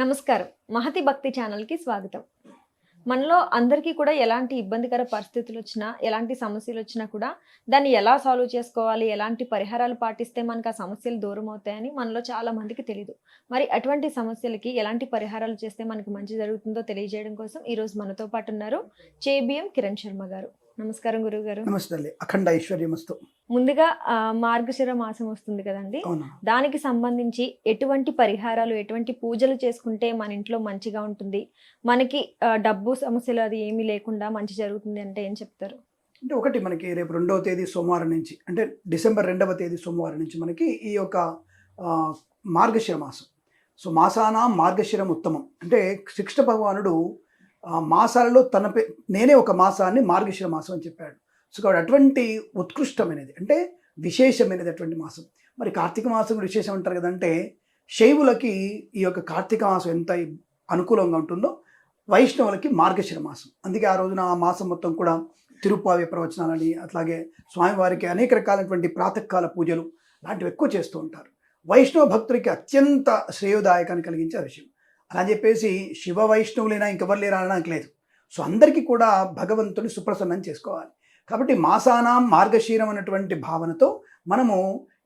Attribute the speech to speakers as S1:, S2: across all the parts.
S1: నమస్కారం. మహతి భక్తి ఛానల్కి స్వాగతం. మనలో అందరికీ కూడా ఎలాంటి ఇబ్బందికర పరిస్థితులు వచ్చినా ఎలాంటి సమస్యలు వచ్చినా కూడా దాన్ని ఎలా సాల్వ్ చేసుకోవాలి ఎలాంటి పరిహారాలు పాటిస్తే మనకు ఆ సమస్యలు దూరం అవుతాయని మనలో చాలా మందికి తెలియదు మరి అటువంటి సమస్యలకి ఎలాంటి పరిహారాలు చేస్తే మనకు మంచి జరుగుతుందో తెలియజేయడం కోసం ఈరోజు మనతో పాటు ఉన్నారు. చేబిఎం కిరణ్ శర్మ గారు. నమస్కారం గురువు గారు
S2: నమస్తే అఖండ ఐశ్వర్యమస్తు.
S1: ముందుగా మార్గశిర మాసం వస్తుంది కదండి. దానికి సంబంధించి ఎటువంటి పరిహారాలు ఎటువంటి పూజలు చేసుకుంటే మన ఇంట్లో మంచిగా ఉంటుంది? మనకి డబ్బు సమస్యలు అది ఏమీ లేకుండా మంచి జరుగుతుంది అంటే ఏం చెప్తారు?
S2: అంటే ఒకటి మనకి రేపు రెండవ తేదీ సోమవారం నుంచి అంటే డిసెంబర్ రెండవ తేదీ సోమవారం నుంచి మనకి ఈ యొక్క మార్గశిర మాసం. సో మాసాన మార్గశిరం ఉత్తమం. అంటే శ్రీకృష్ణ భగవానుడు ఆ, మాసాలలో తన పే నేనే ఒక మాసాన్ని మార్గశిర మాసం అని చెప్పాడు. సో కాబట్టి అటువంటి ఉత్కృష్టమైనది అంటే విశేషమైనది అటువంటి మాసం. మరి కార్తీక మాసం విశేషం అంటారు కదంటే శైవులకి ఈ యొక్క కార్తీక మాసం ఎంత అనుకూలంగా ఉంటుందో వైష్ణవులకి మార్గశిర మాసం. అందుకే ఆ రోజున ఆ మాసం మొత్తం కూడా తిరుపావి ప్రవచనాలని అట్లాగే స్వామివారికి అనేక రకాలైనటువంటి ప్రాతకాల పూజలు లాంటివి ఎక్కువ చేస్తూ ఉంటారు. వైష్ణవ భక్తులకి అత్యంత శ్రేయోదాయకాన్ని కలిగించే విషయం. అలా చెప్పేసి శివ వైష్ణవులైనా ఇంకెవరు లేరా అనడానికి లేదు. సో అందరికీ కూడా భగవంతుని సుప్రసన్నం చేసుకోవాలి. కాబట్టి మాసానాం మార్గశీరం అన్నటువంటి భావనతో మనము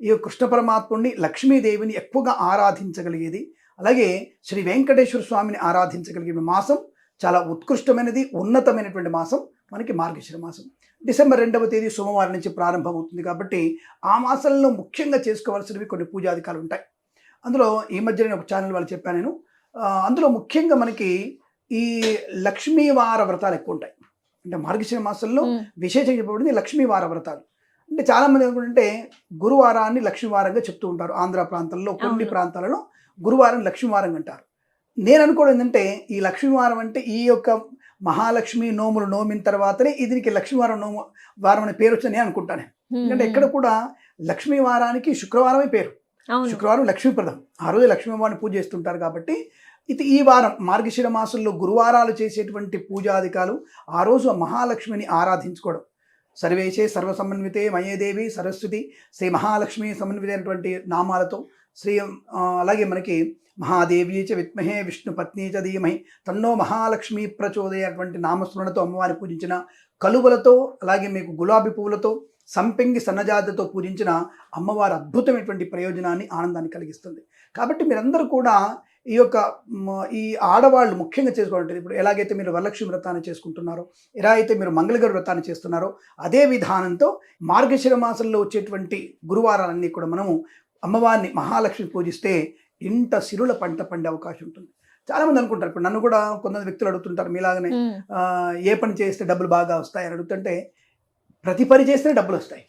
S2: ఈ కృష్ణ పరమాత్ముడిని లక్ష్మీదేవిని ఎక్కువగా ఆరాధించగలిగేది. అలాగే శ్రీ వెంకటేశ్వర స్వామిని ఆరాధించగలిగిన మాసం చాలా ఉత్కృష్టమైనది ఉన్నతమైనటువంటి మాసం మనకి మార్గశిర మాసం. డిసెంబర్ రెండవ తేదీ సోమవారం నుంచి ప్రారంభమవుతుంది కాబట్టి ఆ మాసంలో ముఖ్యంగా చేసుకోవాల్సినవి కొన్ని పూజాధికాలు ఉంటాయి. అందులో ఈ మధ్య నేను ఒక ఛానల్ వాళ్ళు చెప్పాను నేను. అందులో ముఖ్యంగా మనకి ఈ లక్ష్మీవార వ్రతాలు ఎక్కువ ఉంటాయి. అంటే మార్గశిర మాసంలో విశేషంగా చెప్పబడింది లక్ష్మీవార వ్రతాలు. అంటే చాలా మంది అనుకుంటే గురువారాన్ని లక్ష్మీవారంగా చెప్తూ ఉంటారు. ఆంధ్ర ప్రాంతాల్లో కొన్ని. ప్రాంతాలలో గురువారం లక్ష్మీవారం అంటారు. నేను అనుకోవడం ఏంటంటే ఈ లక్ష్మీవారం అంటే ఈ యొక్క మహాలక్ష్మి నోములు నోమిన తర్వాతనే దీనికి లక్ష్మీవారం నోము వారం అనే పేరు వచ్చిందని నేను. అనుకుంటాను ఎందుకంటే ఎక్కడ కూడా లక్ష్మీవారానికి శుక్రవారమే పేరు. శుక్రవారం లక్ష్మీప్రదం ఆ రోజు లక్ష్మీవారిని పూజ చేస్తుంటారు కాబట్టి ఇది ఈ వారం మార్గశిర మాసంలో గురువారాలు చేసేటువంటి పూజాధికాలు ఆ రోజు మహాలక్ష్మిని ఆరాధించుకోవడం. సర్వేశే సర్వసమన్వితే మయేదేవి సరస్వతి శ్రీ మహాలక్ష్మి సమన్వితైనటువంటి నామాలతో శ్రీ అలాగే మనకి మహాదేవి చ విత్మహే విష్ణు పత్ని చ ధీమహి తన్నో మహాలక్ష్మి ప్రచోదయటువంటి నామస్మరణతో అమ్మవారిని పూజించిన కలువలతో అలాగే మీకు గులాబీ పువ్వులతో సంపెంగి సన్నజాతితో పూజించిన అమ్మవారి అద్భుతమైనటువంటి ప్రయోజనాన్ని ఆనందాన్ని కలిగిస్తుంది. కాబట్టి మీరందరూ కూడా ఈ యొక్క ఈ ఆడవాళ్ళు ముఖ్యంగా చేసుకోవాలంటే ఇప్పుడు ఎలాగైతే మీరు వరలక్ష్మి వ్రతాన్ని చేసుకుంటున్నారో ఎలా అయితే మీరు మంగళగారి వ్రతాన్ని చేస్తున్నారో అదే విధానంతో మార్గశిర మాసంలో వచ్చేటువంటి గురువారాలన్నీ కూడా మనము అమ్మవారిని మహాలక్ష్మి పూజిస్తే ఇంట సిరుల పంట పండే అవకాశం ఉంటుంది. చాలామంది అనుకుంటారు ఇప్పుడు నన్ను కూడా కొంతమంది వ్యక్తులు అడుగుతుంటారు మీలాగనే ఏ పని చేస్తే డబ్బులు బాగా వస్తాయి అని అడుగుతుంటే ప్రతి పని చేస్తేనే డబ్బులు వస్తాయి.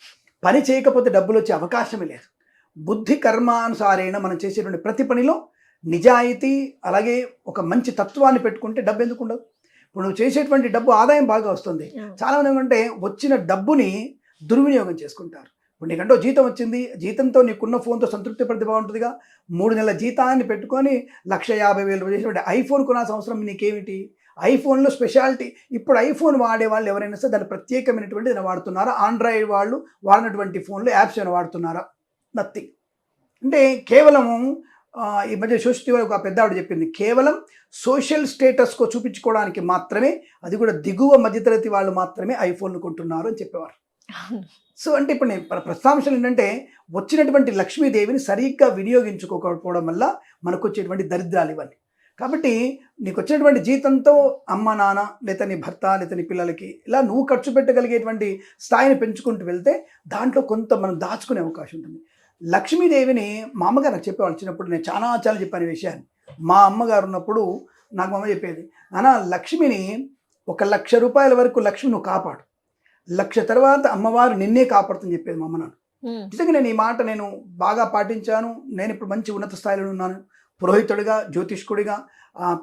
S2: పని చేయకపోతే డబ్బులు వచ్చే అవకాశమే లేదు. బుద్ధి కర్మానుసారేణ మనం చేసేటువంటి ప్రతి పనిలో నిజాయితీ అలాగే ఒక మంచి తత్వాన్ని పెట్టుకుంటే డబ్బు ఎందుకు ఉండదు? ఇప్పుడు నువ్వు చేసేటువంటి డబ్బు ఆదాయం బాగా వస్తుంది. చాలామంది ఏమంటే వచ్చిన డబ్బుని దుర్వినియోగం చేసుకుంటారు. ఇప్పుడు నీకంటే జీతం వచ్చింది. జీతంతో నీకున్న ఫోన్తో సంతృప్తి పడితే బాగుంటుందిగా. మూడు నెలల జీతాన్ని పెట్టుకొని లక్ష యాభై వేలు రూపాయలు చేసినటువంటి ఐఫోన్ కొనాల్సిన అవసరం నీకేమిటి? ఐఫోన్లో స్పెషాలిటీ. ఇప్పుడు ఐఫోన్ వాడే వాళ్ళు ఎవరైనా సరే దాని ప్రత్యేకమైనటువంటి దాన్ని వాడుతున్నారా? ఆండ్రాయిడ్ వాళ్ళు వాడినటువంటి ఫోన్లో యాప్స్ ఏమైనా వాడుతున్నారా? నథింగ్. అంటే కేవలము ఆ, ఈ మధ్య సోషల్ ఒక పెద్ద ఆవిడ చెప్పింది కేవలం సోషల్ స్టేటస్కో చూపించుకోవడానికి మాత్రమే అది కూడా దిగువ మధ్యతరగతి వాళ్ళు మాత్రమే ఐఫోన్లు కొంటున్నారు అని చెప్పేవారు. సో అంటే ఇప్పుడు నేను ప్ర- ప్రస్తాంశం ఏంటంటే వచ్చినటువంటి లక్ష్మీదేవిని సరిగ్గా వినియోగించుకోకపోవడం వల్ల మనకు వచ్చేటువంటి దరిద్రాలు ఇవన్నీ. కాబట్టి నీకు వచ్చినటువంటి జీతంతో అమ్మ నాన్న లేదా నీ భర్త లేదా నీ పిల్లలకి ఇలా నువ్వు ఖర్చు పెట్టగలిగేటువంటి స్థాయిని పెంచుకుంటూ వెళ్తే దాంట్లో కొంత మనం దాచుకునే అవకాశం ఉంటుంది. లక్ష్మీదేవిని మా అమ్మగారు నాకు చెప్పేవాళ్ళు చిన్నప్పుడు నేను చాలా చాలా చెప్పాను ఈ విషయాన్ని. మా అమ్మగారు ఉన్నప్పుడు నాకు మా అమ్మ చెప్పేది నాన్న లక్ష్మిని ఒక లక్ష రూపాయల వరకు లక్ష్మి నువ్వు కాపాడు. లక్ష తర్వాత అమ్మవారు నిన్నే కాపాడుతుందని చెప్పేది మా అమ్మ
S1: ఉమ్,
S2: నిజంగా నేను ఈ మాట నేను బాగా పాటించాను. నేను ఇప్పుడు మంచి ఉన్నత స్థాయిలో ఉన్నాను. పురోహితుడిగా జ్యోతిష్కుడిగా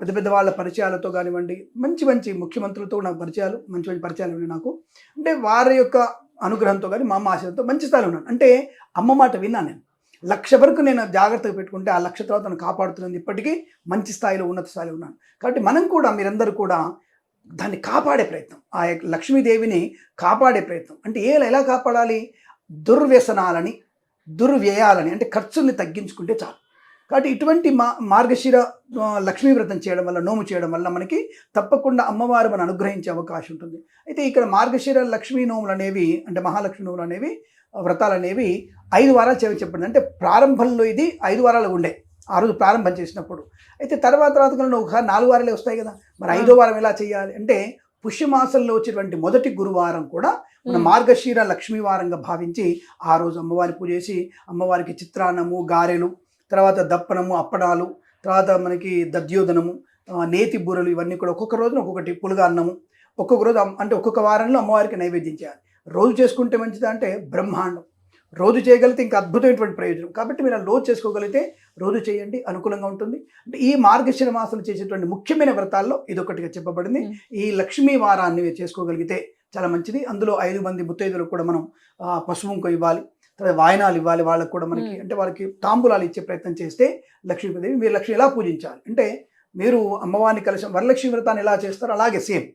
S2: పెద్ద పెద్ద వాళ్ళ పరిచయాలతో కానివ్వండి మంచి మంచి ముఖ్యమంత్రులతో నాకు పరిచయాలు మంచి మంచి పరిచయాలు ఉన్నాయి నాకు. అంటే వారి యొక్క అనుగ్రహంతో కానీ మా అమ్మ ఆశతో మంచి స్థాయిలో ఉన్నాను. అంటే అమ్మ మాట విన్నాను నేను. లక్ష వరకు నేను జాగ్రత్తగా పెట్టుకుంటే ఆ లక్ష తర్వాత నన్ను కాపాడుతున్నది ఇప్పటికీ మంచి స్థాయిలో ఉన్నత స్థాయిలో ఉన్నాను. కాబట్టి మనం కూడా మీరందరూ కూడా దాన్ని కాపాడే ప్రయత్నం. ఆ యొక్క లక్ష్మీదేవిని కాపాడే ప్రయత్నం. అంటే ఏ ఎలా కాపాడాలి? దుర్వ్యసనాలని దుర్వ్యయాలని అంటే ఖర్చుల్ని తగ్గించుకుంటే చాలు. కాబట్టి ఇటువంటి మా మార్గశిర లక్ష్మీ వ్రతం చేయడం వల్ల నోము చేయడం వల్ల మనకి తప్పకుండా అమ్మవారు మనం అనుగ్రహించే అవకాశం ఉంటుంది. అయితే ఇక్కడ మార్గశిర లక్ష్మీ నోములు అనేవి అంటే మహాలక్ష్మి నోములు అనేవి వ్రతాలు అనేవి ఐదు వారాలు చేయమని చెప్పండి. అంటే ప్రారంభంలో ఇది ఐదు వారాలు ఉండే. ఆ రోజు ప్రారంభం చేసినప్పుడు. అయితే తర్వాత తర్వాత ఒక నాలుగు వారాలే వస్తాయి కదా. మరి ఐదో వారం ఎలా చేయాలి? అంటే పుష్యమాసంలో వచ్చేటువంటి మొదటి గురువారం కూడా మన. మార్గశిర లక్ష్మీ వారంగా భావించి ఆ రోజు అమ్మవారి పూజ చేసి అమ్మవారికి చిత్రాన్నము గారెలు తర్వాత దప్పనము అప్పడాలు తర్వాత మనకి దద్యోదనము ఆ, నేతి బూరలు ఇవన్నీ కూడా ఒక్కొక్క రోజున ఒక్కొక్కటి పులుగా అన్నము. ఒక్కొక్క రోజు అంటే ఒక్కొక్క వారంలో అమ్మవారికి నైవేద్యం చేయాలి. రోజు చేసుకుంటే మంచిదా అంటే బ్రహ్మాండం. రోజు చేయగలిగితే ఇంకా అద్భుతమైనటువంటి ప్రయోజనం. కాబట్టి మీరు రోజు చేసుకోగలిగితే రోజు చేయండి అనుకూలంగా ఉంటుంది. అంటే ఈ మార్గశిర మాసాలు చేసేటువంటి ముఖ్యమైన వ్రతాల్లో ఇదొకటిగా చెప్పబడింది. ఈ లక్ష్మీ వారాన్ని చేసుకోగలిగితే చాలా మంచిది. అందులో ఐదు మంది ముత్తైదులకు కూడా మనం ఆ, పసుపు కుంకుమ ఇవ్వాలి. వాయనాలు ఇవ్వాలి వాళ్ళకు కూడా మనకి. అంటే వాళ్ళకి తాంబూలాలు ఇచ్చే ప్రయత్నం చేస్తే లక్ష్మీదేవి మీరు లక్ష్మి ఎలా పూజించాలి? అంటే మీరు అమ్మవారిని కలిసి వరలక్ష్మి వ్రతాన్ని ఎలా చేస్తారో అలాగే సేమ్.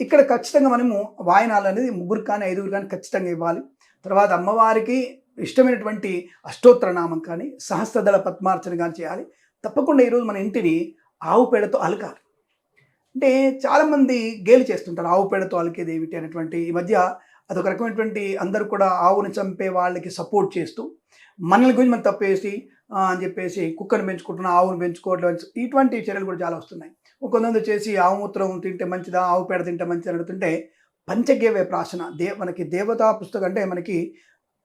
S2: ఇక్కడ ఖచ్చితంగా మనము వాయనాలు అనేది ముగ్గురు కానీ ఐదుగురు కానీ ఖచ్చితంగా ఇవ్వాలి. తర్వాత అమ్మవారికి ఇష్టమైనటువంటి అష్టోత్తర నామం కానీ సహస్రదళ పద్మార్చన కానీ చేయాలి. తప్పకుండా ఈరోజు మన ఇంటిని ఆవు పేడతో అలకాలి. అంటే చాలామంది గేలి చేస్తుంటారు ఆవు పేడతో అలికేది ఏమిటి అనేటువంటి ఈ మధ్య అదొక రకమైనటువంటి అందరూ కూడా ఆవుని చంపే వాళ్ళకి సపోర్ట్ చేస్తూ మనల్ని గురించి మనం తప్పేసి అని చెప్పేసి కుక్కను పెంచుకుంటున్నా ఆవును పెంచుకోవడం ఇటువంటి చర్యలు కూడా చాలా వస్తున్నాయి. కొంతమంది చేసి ఆవు మూత్రం తింటే మంచిదా ఆవు పేడ తింటే మంచిదా అడుగుతుంటే పంచగవ్య ప్రాసన దే మనకి దేవతా పుస్తకం అంటే మనకి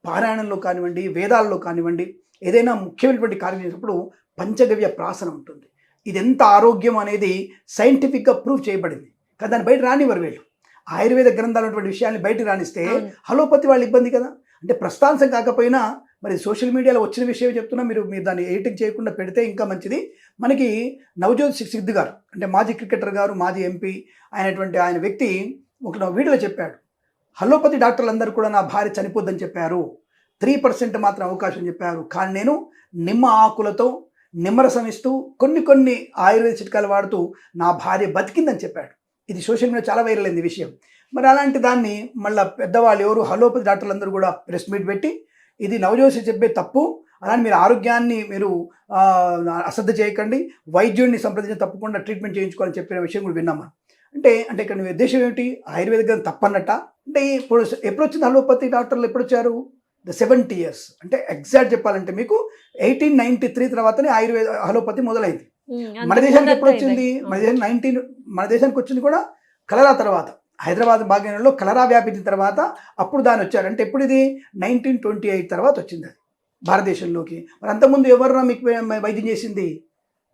S2: పారాయణంలో కానివ్వండి వేదాల్లో కానివ్వండి ఏదైనా ముఖ్యమైనటువంటి కార్యం చేసినప్పుడు పంచగవ్య ప్రాసన ఉంటుంది. ఇది ఎంత ఆరోగ్యం అనేది సైంటిఫిక్గా ప్రూవ్ చేయబడింది. కానీ దాన్ని బయట రానివ్వరు వీళ్ళు. ఆయుర్వేద గ్రంథాలు ఉన్నటువంటి విషయాన్ని బయట రానిస్తే
S1: అవును.
S2: హలోపతి వాళ్ళు ఇబ్బంది కదా? అంటే ప్రస్తాంశం కాకపోయినా మరి సోషల్ మీడియాలో వచ్చిన విషయం చెప్తున్నా మీరు మీరు దాన్ని ఎడిటింగ్ చేయకుండా పెడితే ఇంకా మంచిది. మనకి నవజోత్ సిద్ధు గారు అంటే మాజీ క్రికెటర్ గారు మాజీ ఎంపీ అయినటువంటి ఆయన వ్యక్తి ఒక వీడియోలో చెప్పాడు. హలోపతి డాక్టర్లు అందరూ కూడా నా భార్య చనిపోద్దని చెప్పారు. త్రీ పర్సెంట్ మాత్రం అవకాశం చెప్పారు. కానీ నేను నిమ్మ ఆకులతో నిమ్మరసం ఇస్తూ కొన్ని కొన్ని ఆయుర్వేద చిట్కాలు వాడుతూ నా భార్య బతికిందని చెప్పాడు. ఇది సోషల్ మీడియా చాలా వైరల్ అయింది విషయం. మరి అలాంటి దాన్ని మళ్ళీ పెద్దవాళ్ళు ఎవరు హలోపతి డాక్టర్లు అందరూ కూడా ప్రెస్ మీట్ పెట్టి ఇది నవజోసి చెప్పే తప్పు అలానే మీరు ఆరోగ్యాన్ని మీరు అశ్రద్ధ చేయకండి వైద్యుడిని సంప్రదించి తప్పకుండా ట్రీట్మెంట్ చేయించుకోవాలని చెప్పిన విషయం కూడా విన్నామా అంటే అంటే ఇక్కడ మీ ఉద్దేశం ఏమిటి? ఆయుర్వేద గ్రంథం తప్పన్నట్ట. అంటే ఇప్పుడు ఎప్పుడు వచ్చింది అలోపతి డాక్టర్లు ఎప్పుడు వచ్చారు ద సెవెంటీ ఇయర్స్ అంటే ఎగ్జాక్ట్ చెప్పాలంటే మీకు ఎయిటీన్ నైంటీ త్రీ తర్వాతనే ఆయుర్వేద అలోపతి మొదలైంది. మన దేశానికి ఎప్పుడు. వచ్చింది మన. దేశం నైన్టీన్ మన దేశానికి వచ్చింది కూడా కలరా తర్వాత. హైదరాబాద్ భాగ్యంలో కలరా వ్యాపించిన తర్వాత అప్పుడు దాని వచ్చారు. అంటే ఎప్పుడు ఇది? నైన్టీన్ ట్వంటీ ఎయిట్ తర్వాత వచ్చింది అది. భారతదేశంలోకి. మరి అంతకుముందు ఎవరు మీకు వైద్యం చేసింది?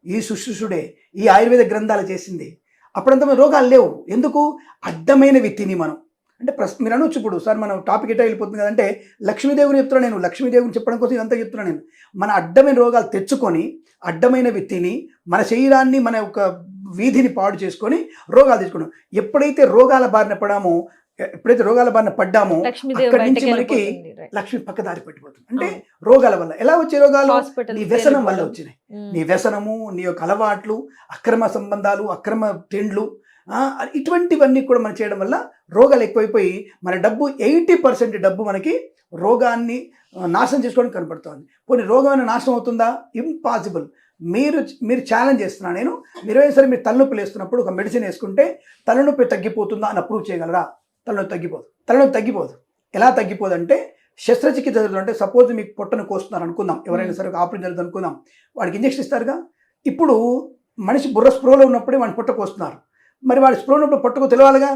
S2: ఈ శుశ్రూషుడే ఈ ఆయుర్వేద గ్రంథాలు చేసింది. అప్పుడంత మన రోగాలు లేవు. ఎందుకు? అడ్డమైనవి తిని మనం. అంటే ప్రస్ మీరు అనొచ్చు ఇప్పుడు సార్ మనం టాపిక్ ఎట్లా వెళ్ళిపోతుంది కదంటే లక్ష్మీదేవిని చెప్తున్నా నేను లక్ష్మీదేవిని చెప్పడం కోసం ఇదంతా చెప్తున్నా నేను మన అడ్డమైన రోగాలు తెచ్చుకొని అడ్డమైనవి తిని మన శరీరాన్ని మన యొక్క వీధిని పాడు చేసుకొని రోగాలు తెచ్చుకున్నాం ఎప్పుడైతే రోగాల బారిన పడామో ఎప్పుడైతే రోగాల బారిన పడ్డామో అక్కడి నుంచి మనకి. లక్ష్మి పక్కదారి పట్టిపోతుంది అంటే. రోగాల వల్ల ఎలా వచ్చే రోగాలు నీ వ్యసనం వల్ల. వచ్చినాయి. నీ వ్యసనము నీ యొక్క అలవాట్లు అక్రమ సంబంధాలు అక్రమ తిండ్లు ఇటువంటివన్నీ కూడా మనం చేయడం వల్ల రోగాలు ఎక్కువైపోయి మన డబ్బు ఎయిటీ పర్సెంట్ డబ్బు మనకి రోగాన్ని నాశనం చేసుకోవడానికి కనపడుతుంది. పోనీ రోగమైన నాశనం అవుతుందా? ఇంపాసిబుల్ మీరు మీరు ఛాలెంజ్ చేస్తున్నా నేను. మీరు సరే మీరు తలనొప్పి వేస్తున్నప్పుడు ఒక మెడిసిన్ వేసుకుంటే తలనొప్పి తగ్గిపోతుందా అని అప్రూవ్ చేయగలరా? తలనొప్పి తగ్గిపోదు. తలనొప్పి తగ్గిపోదు. ఎలా తగ్గిపోదు అంటే శస్త్రచికిత్స జరుగుతుంది అంటే సపోజ్ మీకు పొట్టను కోస్తున్నారు అనుకుందాం. ఎవరైనా సరే ఒక ఆపరేషన్ జరుగుతుంది అనుకుందాం. వాడికి ఇంజక్షన్ ఇస్తారుగా? ఇప్పుడు మనిషి బుర్ర స్ప్రోలో ఉన్నప్పుడే వాడిని పొట్ట కోస్తున్నారు. మరి వాడి స్ప్రో ఉన్నప్పుడు పొట్టకు తెలవాలిగా?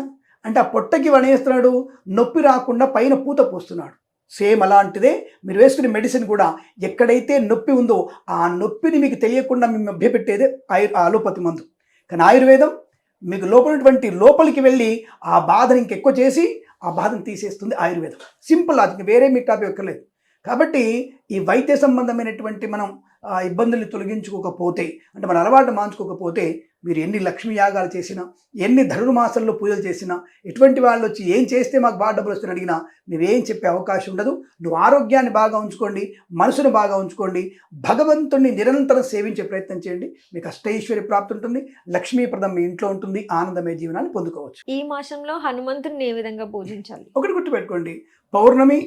S2: అంటే ఆ పొట్టకి వాడు నొప్పి రాకుండా పైన పూత పోస్తున్నాడు. సేమ్ అలాంటిదే మీరు వేసుకునే మెడిసిన్ కూడా ఎక్కడైతే నొప్పి ఉందో ఆ నొప్పిని మీకు తెలియకుండా మేము మభ్యపెట్టేదే ఆయు అలోపతి మందు. కానీ ఆయుర్వేదం మీకు లోపలటువంటి లోపలికి వెళ్ళి ఆ బాధను ఇంకెక్కువ చేసి ఆ బాధను తీసేస్తుంది ఆయుర్వేదం. సింపుల్ లాజిక్ వేరే మీ టాపిక్ ఎక్కర్లేదు కాబట్టి ఈ వైద్య సంబంధమైనటువంటి మనం ఇబ్బందుల్ని తొలగించుకోకపోతే అంటే మన అలవాటు మార్చుకోకపోతే మీరు ఎన్ని లక్ష్మీ యాగాలు చేసినా ఎన్ని ధనుర్మాసంలో పూజలు చేసినా ఎటువంటి వాళ్ళు వచ్చి ఏం చేస్తే మాకు బాగా డబ్బులు వస్తాయని అడిగినా నువ్వేం చెప్పే అవకాశం ఉండదు. నువ్వు ఆరోగ్యాన్ని బాగా ఉంచుకోండి మనసును బాగా ఉంచుకోండి భగవంతుణ్ణి నిరంతరం సేవించే ప్రయత్నం చేయండి. మీకు అష్టైశ్వర్య ప్రాప్తి ఉంటుంది లక్ష్మీప్రదం మీ ఇంట్లో ఉంటుంది ఆనందమయ జీవనాన్ని పొందుకోవచ్చు.
S1: ఈ మాసంలో హనుమంతుడిని ఏ విధంగా పూజించాలి?
S2: ఒకటి గుర్తుపెట్టుకోండి. పౌర్ణమి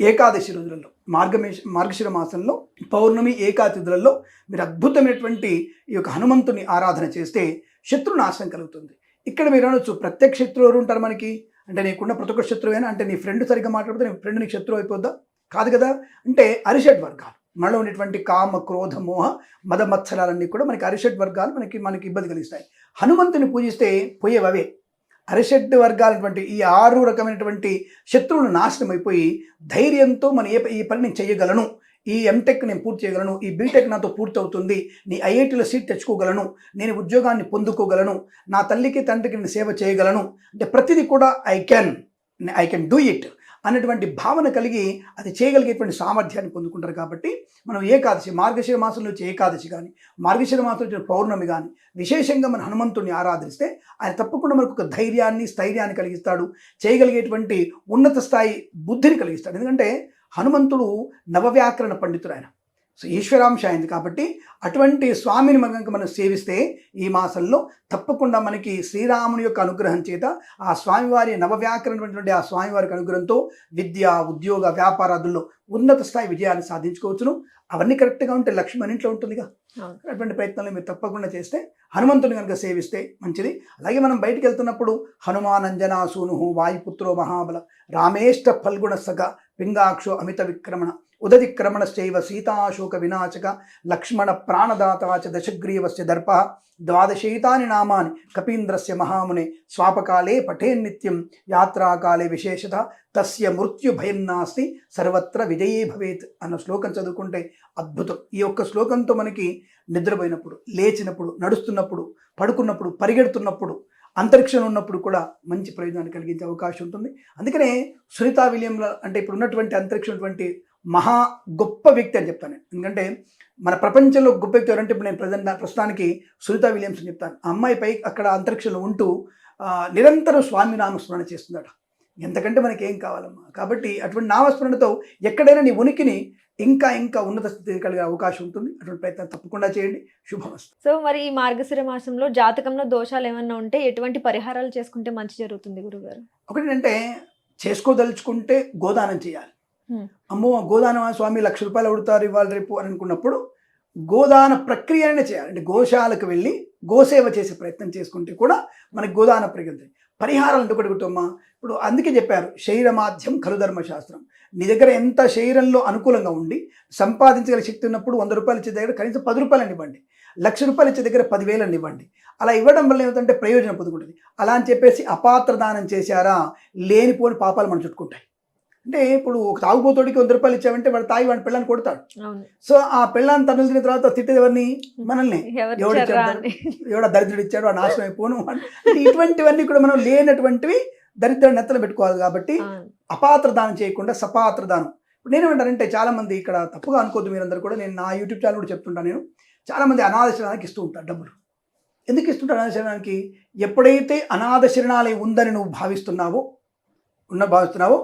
S2: ఏకాదశి రోజులలో మార్గమే మార్గశిర మాసంలో పౌర్ణమి ఏకాతిథులలో మీరు అద్భుతమైనటువంటి ఈ యొక్క హనుమంతుని ఆరాధన చేస్తే శత్రు నాశనం కలుగుతుంది. ఇక్కడ మీరు అనొచ్చు ప్రత్యక్ష శత్రువు ఎవరు ఉంటారు మనకి? అంటే నీకున్న ప్రతి ఒక్క శత్రువేనా? అంటే నీ ఫ్రెండ్ సరిగ్గా మాట్లాడితే నీ ఫ్రెండ్ నీకు శత్రువు అయిపోద్దా? కాదు కదా? అంటే అరిషడ్ వర్గాలు. మనలో ఉన్నటువంటి కామ క్రోధ మోహ మద మత్సరాలన్నీ కూడా మనకి అరిషడ్ వర్గాలు మనకి మనకి ఇబ్బంది కలిగిస్తాయి. హనుమంతుని పూజిస్తే పోయేవవే. అరిషడ్ వర్గాలటువంటి ఈ ఆరు రకమైనటువంటి శత్రువులు నాశనం అయిపోయి ధైర్యంతో మన ఏ ఈ పని నేను చేయగలను. ఈ ఎంటెక్ నేను పూర్తి చేయగలను. ఈ బీటెక్ నాతో పూర్తి అవుతుంది నీ ఐఐటీలో సీట్ తెచ్చుకోగలను. నేను ఉద్యోగాన్ని పొందుకోగలను. నా తల్లికి తండ్రికి నేను సేవ చేయగలను. అంటే ప్రతిదీ కూడా I can I can do it అన్నటువంటి భావన కలిగి అది చేయగలిగేటువంటి సామర్థ్యాన్ని పొందుకుంటారు కాబట్టి మనం ఏకాదశి మార్గశిర మాసంలో వచ్చే ఏకాదశి కానీ మార్గశిర మాసంలో వచ్చే పౌర్ణమి కానీ విశేషంగా మన హనుమంతుడిని ఆరాధిస్తే ఆయన తప్పకుండా మనకు ఒక ధైర్యాన్ని స్థైర్యాన్ని కలిగిస్తాడు చేయగలిగేటువంటి ఉన్నత స్థాయి బుద్ధిని కలిగిస్తాడు. ఎందుకంటే హనుమంతుడు నవవ్యాకరణ పండితుడు ఆయన. సో ఈశ్వరాంశ అయింది కాబట్టి అటువంటి స్వామిని మనం మనం సేవిస్తే ఈ మాసంలో తప్పకుండా మనకి శ్రీరాముని యొక్క అనుగ్రహం చేత ఆ స్వామివారి నవవ్యాకరణటువంటి ఆ స్వామివారికి అనుగ్రహంతో విద్య ఉద్యోగ వ్యాపారాదుల్లో ఉన్నత స్థాయి విజయాన్ని సాధించుకోవచ్చును. అవన్నీ కరెక్ట్గా ఉంటే లక్ష్మి ఇంట్లో ఉంటుందిగా. అటువంటి ప్రయత్నాలు మీరు తప్పకుండా చేస్తే హనుమంతుని కనుక సేవిస్తే మంచిది. అలాగే మనం బయటికి వెళ్తున్నప్పుడు హనుమానంజనా సూను వాయుపుత్రో మహాబల రామేష్ట ఫల్గుణ సగ పింగాక్షో అమిత విక్రమణ ఉదతిక్రమణ సీతాశోక వినాశక లక్ష్మణ ప్రాణదాత చ దశగ్రీవస్య దర్ప ద్వాదశైతాని నామాని కపీంద్రస్య మహామునే స్వాపకాలే పఠేన్నిత్యం యాత్రాకాలే విశేషత తస్య మృత్యు భయం నాస్తి సర్వత్ర విజయే భవేత్ అన్న శ్లోకం చదువుకుంటే అద్భుతం. ఈ యొక్క శ్లోకంతో మనకి నిద్రపోయినప్పుడు లేచినప్పుడు నడుస్తున్నప్పుడు పడుకున్నప్పుడు పరిగెడుతున్నప్పుడు అంతరిక్షంలో ఉన్నప్పుడు కూడా మంచి ప్రయోజనాన్ని కలిగించే అవకాశం ఉంటుంది. అందుకనే సునీతా విలియంల అంటే ఇప్పుడు ఉన్నటువంటి అంతరిక్షం మహా గొప్ప వ్యక్తి అని చెప్తాను నేను. ఎందుకంటే మన ప్రపంచంలో గొప్ప వ్యక్తి ఎవరంటే ఇప్పుడు నేను ప్రజెంట్ ప్రస్తుతానికి సునీతా విలియమ్స్ అని చెప్తాను. ఆ అమ్మాయి పై అక్కడ అంతరిక్షంలో ఉంటూ నిరంతరం స్వామి నామస్మరణ చేస్తుందట. ఎంతకంటే మనకి ఏం కావాలమ్మా? కాబట్టి అటువంటి నామస్మరణతో ఎక్కడైనా నీ ఉనికిని ఇంకా ఇంకా ఉన్నత స్థితి కలిగే అవకాశం ఉంటుంది. అటువంటి ప్రయత్నం తప్పకుండా చేయండి. శుభమస్తు.
S1: సో మరి ఈ మార్గశిర మాసంలో జాతకంలో దోషాలు ఏమన్నా ఉంటే ఎటువంటి పరిహారాలు చేసుకుంటే మంచి జరుగుతుంది గురుగారు?
S2: ఒకటి అంటే చేసుకోదలుచుకుంటే గోదానం చేయాలి. అమ్మో గోదానం స్వామి లక్ష రూపాయలు అడుగుతారు ఇవాళ రేపు అని అనుకున్నప్పుడు గోదాన ప్రక్రియనే చేయాలి. అంటే గోశాలకు వెళ్ళి గోసేవ చేసే ప్రయత్నం చేసుకుంటే కూడా మనకి గోదాన ప్రక్రియ పరిహారాలు ఎందుకు అడుగుతామా ఇప్పుడు అందుకే చెప్పారు శరీరమాధ్యం కలుధర్మ శాస్త్రం. నీ దగ్గర ఎంత శరీరంలో అనుకూలంగా ఉండి సంపాదించగల శక్తి ఉన్నప్పుడు వంద రూపాయలు ఇచ్చే దగ్గర కనీసం పది రూపాయలు ఇవ్వండి. లక్ష రూపాయలు ఇచ్చే దగ్గర పదివేలు ఇవ్వండి. అలా ఇవ్వడం వల్ల ఏమిటంటే ప్రయోజనం పొందుకుంటుంది. అలా అని చెప్పేసి అపాత్ర దానం చేశారా? లేనిపోని పాపాలు మనం చుట్టుకుంటాయి. అంటే ఇప్పుడు ఒక తాగుబోతోడికి వంద రూపాయలు ఇచ్చామంటే వాడు తాగి వాడి పిల్లని కొడతాడు. సో ఆ పిల్లని తన్నులు తిన్న తర్వాత తిట్టేది ఎవరిని? మనల్ని. ఎవడు దరిద్రుడు ఇచ్చాడు? ఆ నాశనం అయిపోను ఇటువంటివన్నీ కూడా మనం లేనటువంటివి దరిద్ర నెత్తలు పెట్టుకోవాలి కాబట్టి. అపాత్ర దానం చేయకుండా సపాత్ర దానం. ఇప్పుడు నేనేమంటానంటే చాలా మంది ఇక్కడ తప్పుగా అనుకోద్దు మీరందరూ కూడా. నేను నా యూట్యూబ్ ఛానల్ కూడా చెప్తుంటాను నేను. చాలా మంది అనాథ శరణానికి ఇస్తూ ఉంటారు డబ్బులు. ఎందుకు ఇస్తుంటారు అనాథ శరణానికి? ఎప్పుడైతే అనాథ శరణాలయం ఉందని నువ్వు భావిస్తున్నావో ఉన్న భావిస్తున్నావో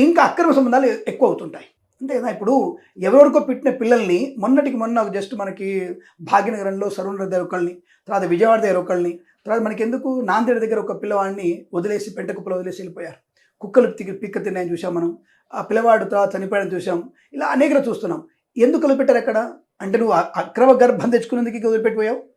S2: ఇంకా అక్రమ సంబంధాలు ఎక్కువ అవుతుంటాయి. అంతే కదా? ఇప్పుడు ఎవరెవరికో పెట్టిన పిల్లల్ని మొన్నటికి మొన్న జస్ట్ మనకి భాగ్యనగరంలో సరూర్ దగ్గర ఒకళ్ళని తర్వాత విజయవాడ దగ్గర ఒకళ్ళని తర్వాత మనకి ఎందుకు నాందేడ్ దగ్గర ఒక పిల్లవాడిని వదిలేసి పెంట కుప్పలు వదిలేసి వెళ్ళిపోయారు. కుక్కలు తిగి పిక్క తిన్నాయని చూసాం మనం. ఆ పిల్లవాడు తర్వాత చనిపోయాడని చూసాం ఇలా అనేకలు చూస్తున్నాం. ఎందుకు వదిలిపెట్టారు అక్కడ అంటే నువ్వు అక్రమ గర్భం తెచ్చుకునేందుకు వదిలిపెట్టిపోయావు?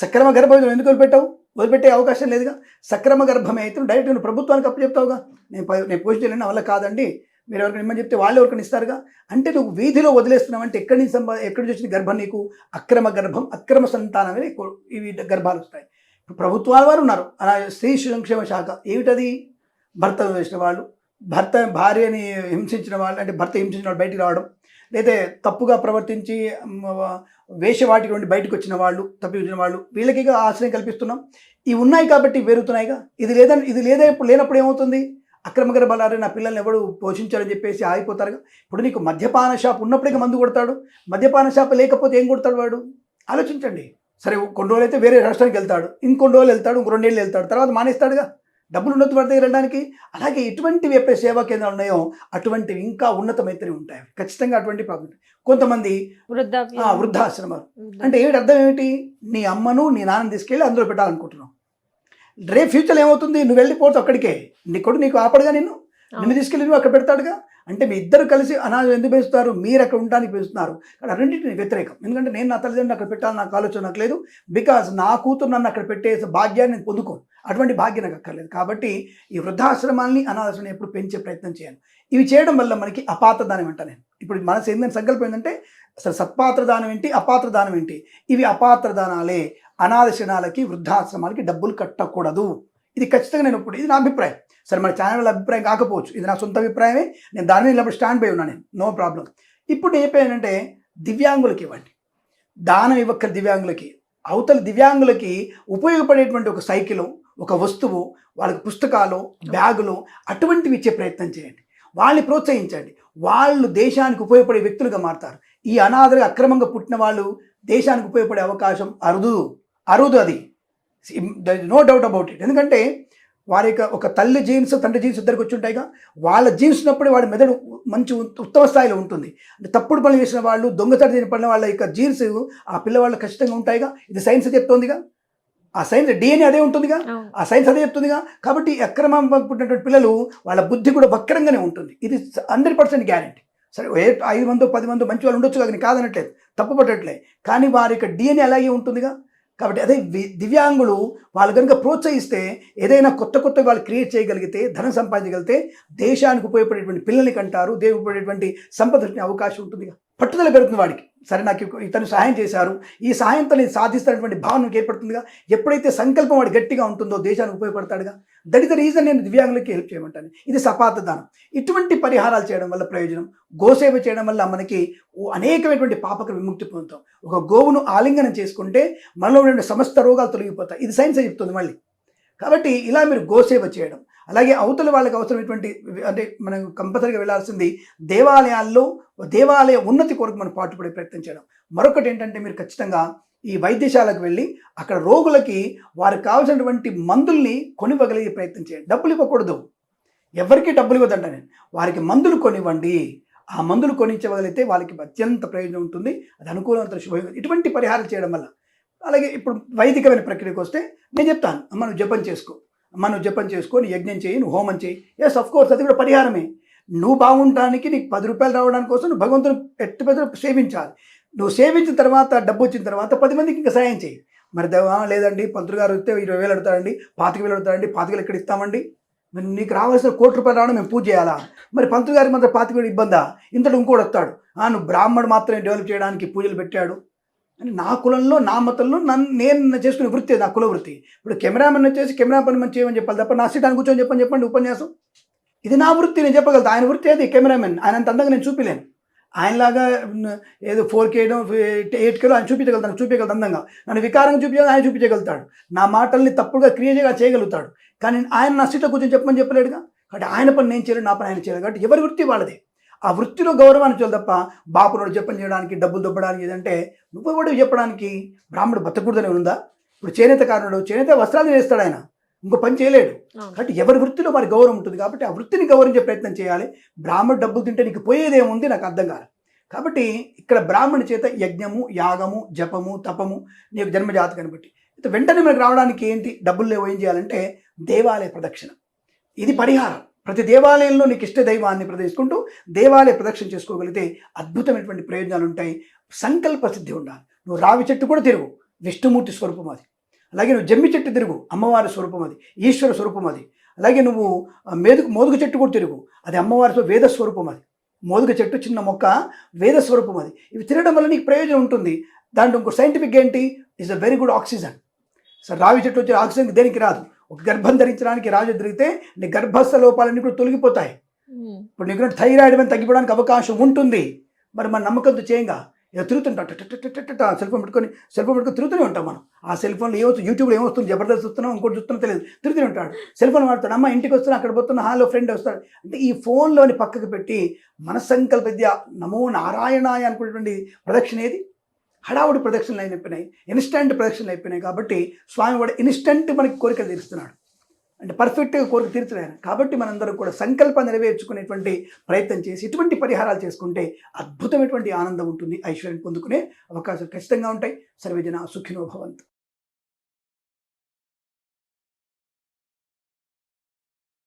S2: సక్రమ గర్భం ఎందుకు వదిలిపెట్టావు? వదిలిపెట్టే అవకాశం లేదుగా. సక్రమ గర్భమే అయితే డైరెక్ట్ నువ్వు ప్రభుత్వానికి అప్పు చెప్తావుగా. నేను నేను పోస్ట్ చేయలేను వల్ల కాదండి. మీరు ఎవరికి ఇమ్మని చెప్తే వాళ్ళు ఎవరికి ఇస్తారుగా? అంటే నువ్వు వీధిలో వదిలేస్తున్నావు అంటే ఎక్కడి నుంచి సంపా ఎక్కడి నుంచి వచ్చిన గర్భం నీకు? అక్రమ గర్భం అక్రమ సంతానమే అనేది ఇవి గర్భాలు వస్తాయి. ఇప్పుడు ప్రభుత్వాల వారు ఉన్నారు. అలా స్త్రీ సంక్షేమ శాఖ ఏమిటది? భర్త వేసిన వాళ్ళు భర్త భార్యని హింసించిన వాళ్ళు అంటే భర్త హింసించిన వాళ్ళు బయటికి రావడం. లేదా తప్పుగా ప్రవర్తించి వేషవాటి వేషవాటికి నుండి బయటకు వచ్చిన వాళ్ళు తప్పించిన వాళ్ళు వీళ్ళకి ఆశ్రయం కల్పిస్తున్నాం. ఇవి ఉన్నాయి కాబట్టి పెరుగుతున్నాయిగా ఇది లేదని ఇది లేదా ఇప్పుడు లేనప్పుడు ఏమవుతుంది? అక్రమకర బలారే నా పిల్లల్ని ఎవడు పోషించారని చెప్పేసి ఆగిపోతారుగా. ఇప్పుడు నీకు మద్యపాన షాప్ ఉన్నప్పటికీ మందు కొడతాడు. మద్యపాన షాప్ లేకపోతే ఏం కొడతాడు వాడు? ఆలోచించండి. సరే కొన్ని రోజులు అయితే వేరే రాష్ట్రానికి వెళ్తాడు. ఇంకొన్ని రోజులు వెళ్తాడు ఇంకో రెండేళ్ళు వెళ్తాడు. తర్వాత మానేస్తాడుగా. డబ్బులు ఉన్నత పడితే వెళ్ళడానికి అలాగే ఎటువంటివి ఎప్పుడైతే సేవా కేంద్రాలు ఉన్నాయో అటువంటివి ఇంకా ఉన్నతమైతేనే ఉంటాయి. ఖచ్చితంగా అటువంటి ప్రాబ్లం కొంతమంది వృద్ధాశ్రమాలు.
S1: వృద్ధ-
S2: అంటే ఏమిటి అర్థం ఏమిటి? నీ అమ్మను నీ నాన్నని తీసుకెళ్ళి అందులో పెట్టాలనుకుంటున్నావు. రేపు ఫ్యూచర్ ఏమవుతుంది? నువ్వు వెళ్ళిపోతావు అక్కడికే. నీ కొడుకు నీకు ఆపడుగా నిన్ను? నిన్ను తీసుకెళ్ళి నువ్వు అక్కడ పెడతాడుగా? అంటే మీ ఇద్దరు కలిసి అనాథ ఎందుకు పెంచుతారు? మీరు అక్కడ ఉండడానికి పెంచుతున్నారు. కానీ రెండింటిని వ్యతిరేకం. ఎందుకంటే నేను నా తల్లిదండ్రులు అక్కడ పెట్టాలని నాకు ఆలోచన నాకు లేదు. బికాజ్ నా కూతురు నన్ను అక్కడ పెట్టే భాగ్యాన్ని నేను పొందుకోను. అటువంటి భాగ్యం నాకు అక్కర్లేదు. కాబట్టి ఈ వృద్ధాశ్రమాల్ని అనాథాశ్రమాన్ని ఎప్పుడు పెంచే ప్రయత్నం చేయాలి. ఇవి చేయడం వల్ల మనకి అపాత్ర దానం అంట నేను. ఇప్పుడు మనసు ఏంటంటే సంకల్పం ఏంటంటే అసలు సత్పాత్ర దానం ఏంటి అపాత్ర దానం ఏంటి? ఇవి అపాత్ర దానాలే. అనాథ శనాలకి వృద్ధాశ్రమాలకి డబ్బులు కట్టకూడదు. ఇది ఖచ్చితంగా నేను ఇప్పుడు ఇది నా అభిప్రాయం. సరే మన ఛానల్ అభిప్రాయం కాకపోవచ్చు. ఇది నా సొంత అభిప్రాయమే. నేను దాని మీద ఇప్పుడు స్టాండ్ బై ఉన్నాను నేను. No problem. ఇప్పుడు నేను దివ్యాంగులకి ఇవ్వండి. దానం ఇవ్వక్కర్ దివ్యాంగులకి. అవతల దివ్యాంగులకి ఉపయోగపడేటువంటి ఒక సైకిల్ ఒక వస్తువు వాళ్ళకి పుస్తకాలు బ్యాగులు అటువంటివి ఇచ్చే ప్రయత్నం చేయండి. వాళ్ళని ప్రోత్సహించండి. వాళ్ళు దేశానికి ఉపయోగపడే వ్యక్తులుగా మారుతారు. ఈ అనాథలు అక్రమంగా పుట్టిన వాళ్ళు దేశానికి ఉపయోగపడే అవకాశం అరుదు. అరుదు అది. నో డౌట్ అబౌట్ ఇట్ ఎందుకంటే వారి యొక్క ఒక తల్లి జీన్స్ తండ్రి జీన్స్ ఇద్దరికి వచ్చి ఉంటాయిగా. వాళ్ళ జీన్స్ ఉన్నప్పుడే వాడి మెదడు మంచి ఉత్తమ స్థాయిలో ఉంటుంది. అంటే తప్పుడు పనులు చేసిన వాళ్ళు దొంగతడి చేసిన పడిన వాళ్ళ యొక్క జీన్స్ ఆ పిల్లవాళ్ళు ఖచ్చితంగా ఉంటాయిగా. ఇది సైన్స్ చెప్తోందిగా. ఆ సైన్స్ డిఎన్ఏ అదే ఉంటుందిగా. ఆ సైన్స్ అదే చెప్తుందిగా. కాబట్టి అక్రమం పుట్టినటువంటి పిల్లలు వాళ్ళ బుద్ధి కూడా వక్రంగానే ఉంటుంది. ఇది హండ్రెడ్ పర్సెంట్ గ్యారెంటీ. సరే ఏ ఐదు మందో పది మందో మంచి వాళ్ళు ఉండొచ్చు కానీ కాదనట్లేదు. తప్పు పట్టట్లేదు కానీ వారి యొక్క డిఎన్ఏ అలాగే ఉంటుందిగా. కాబట్టి అదే దివ్యాంగులు వాళ్ళు కనుక ప్రోత్సహిస్తే ఏదైనా కొత్త కొత్త వాళ్ళు క్రియేట్ చేయగలిగితే ధనం సంపాదించగలిగితే దేశానికి ఉపయోగపడేటువంటి పిల్లల్ని కంటారు దేవుడు ఉపయోగపడేటువంటి సంపద అవకాశం ఉంటుందిగా. పట్టుదల పెరుగుతుంది వాడికి. సరే నాకు ఇతను సహాయం చేశారు. ఈ సహాయంతో నేను సాధిస్తున్నటువంటి భావన నాకు ఏర్పడుతుందిగా? ఎప్పుడైతే సంకల్పం వాడు గట్టిగా ఉంటుందో దేశానికి ఉపయోగపడతాడుగా? దట్ ఇస్ ద రీజన్ నేను దివ్యాంగులకి హెల్ప్ చేయమంటాను. ఇది సపాత దానం. ఇటువంటి పరిహారాలు చేయడం వల్ల ప్రయోజనం గోసేవ చేయడం వల్ల మనకి ఓ అనేకమైనటువంటి పాపక విముక్తి పొందుతాం. ఒక గోవును ఆలింగనం చేసుకుంటే మనలో ఉన్న సమస్త రోగాలు తొలగిపోతాయి. ఇది సైన్స్ చెప్తుంది మళ్ళీ. కాబట్టి ఇలా మీరు గోసేవ చేయడం అలాగే అవతల వాళ్ళకి అవసరమైనటువంటి అంటే మనం కంపల్సరీగా వెళ్ళాల్సింది దేవాలయాల్లో దేవాలయ ఉన్నతి కొరకు మనం పాటుపడే ప్రయత్నం చేయడం. మరొకటి ఏంటంటే మీరు ఖచ్చితంగా ఈ వైద్యశాలకు వెళ్ళి అక్కడ రోగులకి వారికి కావాల్సినటువంటి మందుల్ని కొనివ్వగలిగే ప్రయత్నం చేయండి. డబ్బులు ఇవ్వకూడదు. ఎవరికి డబ్బులు ఇవ్వదంట నేను. వారికి మందులు కొనివ్వండి. ఆ మందులు కొనిచ్చగలిగితే వాళ్ళకి అత్యంత ప్రయోజనం ఉంటుంది. అది అనుకూలవంత శుభయోగం ఇటువంటి పరిహారం చేయడం వల్ల. అలాగే ఇప్పుడు వైదికమైన ప్రక్రియకు వస్తే నేను చెప్తాను. మనం జపం చేసుకో. మనం జపం చేసుకొని యజ్ఞం చేయి నువ్వు హోమం చేయి. ఎస్ అఫ్ కోర్స్ అది కూడా పరిహారమే. నువ్వు బాగుండడానికి నీకు పది రూపాయలు రావడానికి కోసం నువ్వు భగవంతుని ఎట్టి పెద్ద సేవించాలి. నువ్వు సేవించిన తర్వాత డబ్బు వచ్చిన తర్వాత పది మందికి ఇంకా సాయం చేయి. మరి దేవా లేదండి పంతులు గారు వస్తే ఇరవై వేలు అడుగుతారండి పాతిక వేలు అడుగుతారండి పాతికలు ఎక్కడ ఇస్తామండి? మరి నీకు రావాల్సిన కోటి రూపాయలు రావడం మేము పూజ చేయాలా? మరి పంతులు గారికి మాత్రం పాతిక ఇబ్బందా? ఇంతటి ఇంకోటి వస్తాడు. నువ్వు బ్రాహ్మణుడు మాత్రమే డెవలప్ చేయడానికి పూజలు పెట్టాడు. నా కులంలో నా మతంలో నన్ను నేను చేసుకునే వృత్తి అది, నా కుల వృత్తి. ఇప్పుడు కెమెరామెన్ వచ్చేసి కెమెరా పని మంచి చేయమని చెప్పాలి తప్ప నా సీట్ అని కూర్చొని చెప్పని చెప్పండి ఉపన్యాసం. ఇది నా వృత్తి నేను చెప్పగలుగుతా. ఆయన వృత్తి అది కెమెరామెన్. ఆయన అంత అందంగా నేను చూపిలేను. ఆయనలాగా ఏదో ఫోర్ కేయడం ఎయిట్ కేలో ఆయన చూపించగలుగుతాను చూపించగలుగుతా అందంగా. నన్ను వికారంగా చూపించాలి ఆయన చూపించగలుగుతాడు. నా మాటల్ని తప్పుగా క్రియేట్గా చేయగలుగుతాడు. కానీ ఆయన నా సీట్లో కూర్చొని చెప్పమని చెప్పలేడుగా? కాబట్టి ఆయన పని నేను చేయలేదు నా పని ఆయన చేయలేదు కాబట్టి ఎవరి వృత్తి వాళ్ళదే? ఆ వృత్తిలో గౌరవాన్ని చూడాలి తప్ప బాపునోడు జపం చేయడానికి డబ్బులు దొబ్బడానికి ఏదంటే నువ్వు కూడా చెప్పడానికి బ్రాహ్మడు బతకూడదని ఉందా? ఇప్పుడు చేనేత కారణుడు చేనేత వస్త్రాలు వేస్తాడు ఆయన. ఇంకో పని చేయలేడు. కాబట్టి ఎవరి వృత్తిలో వారి గౌరవం ఉంటుంది కాబట్టి ఆ వృత్తిని గౌరవించే ప్రయత్నం చేయాలి. బ్రాహ్మణుడు డబ్బులు తింటే నీకు పోయేదేముంది నాకు అర్థం కాదు. కాబట్టి ఇక్కడ బ్రాహ్మణి చేత యజ్ఞము యాగము జపము తపము నీకు జన్మజాతకాన్ని బట్టి. వెంటనే మనకు రావడానికి ఏంటి? డబ్బులు లేవు. ఏం చేయాలంటే దేవాలయ ప్రదక్షిణ. ఇది పరిహారం. ప్రతి దేవాలయంలో నీకు ఇష్ట దైవాన్ని ప్రదర్శించుకుంటూ దేవాలయ ప్రదక్షిణ చేసుకోగలిగితే అద్భుతమైనటువంటి ప్రయోజనాలు ఉంటాయి. సంకల్ప సిద్ధి ఉండాలి. నువ్వు రావి చెట్టు కూడా తిరుగు. విష్ణుమూర్తి స్వరూపం అది. అలాగే నువ్వు జమ్మి చెట్టు తిరుగు. అమ్మవారి స్వరూపం అది. ఈశ్వర స్వరూపం అది. అలాగే నువ్వు మేదుకు మోదుగు చెట్టు కూడా తిరుగు. అది అమ్మవారి వేద స్వరూపం అది. మోదుగ చెట్టు చిన్న మొక్క వేద స్వరూపం అది. ఇవి తినడం వల్ల నీకు ప్రయోజనం ఉంటుంది. దాంట్లో ఇంకో సైంటిఫిక్ ఏంటి? Is a very good oxygen so రావి చెట్టు వచ్చే ఆక్సిజన్ దేనికి రాదు? ఒక గర్భం ధరించడానికి రాజు తిరిగితే నీ గర్భస్థ లోపాలన్నీ కూడా తొలగిపోతాయి. ఇప్పుడు నీకు థైరాయిడ్ మీద తగ్గిపోవడానికి అవకాశం ఉంటుంది. మరి మన నమ్మకంతో చేయంగా. ఇక తిరుగుతుంటాం సెల్ ఫోన్ పెట్టుకొని సెల్ ఫోన్ పెట్టుకొని తిరుగుతూనే ఉంటాం మనం. ఆ సెల్ ఫోన్లో ఏమవుతుంది యూట్యూబ్లో ఏమొస్తుంది? జబర్దస్త్ చూస్తున్నాం ఇంకోటి చూస్తున్నాం తెలియదు. తిరుగుతూనే ఉంటాడు. సెల్ ఫోన్ వాడుతాడు. అమ్మ ఇంటికి వస్తున్నా అక్కడ పోతున్నా హాల్లో ఫ్రెండ్ వస్తాడు. అంటే ఈ ఫోన్లోని పక్కకు పెట్టి మన సంకల్ప విద్య నమో నారాయణాయ అనుకునేటువంటి ప్రదక్షిణ ఏది? హడావుడి ప్రదక్షిణలు అయిపోయినాయి ఇన్స్టెంట్ ప్రదక్షిణలు అయిపోయినాయి కాబట్టి స్వామి వాడు ఇన్స్టంట్ మనకి కోరికలు తీరుస్తున్నాడు. అంటే పర్ఫెక్ట్గా కోరిక తీర్చలేను కాబట్టి మనందరం కూడా సంకల్పం నెరవేర్చుకునేటువంటి ప్రయత్నం చేసి ఇటువంటి పరిహారాలు చేసుకుంటే అద్భుతమైనటువంటి ఆనందం ఉంటుంది ఐశ్వర్యం పొందుకునే అవకాశాలు ఖచ్చితంగా ఉంటాయి. సర్వజన సుఖినో భవంతు.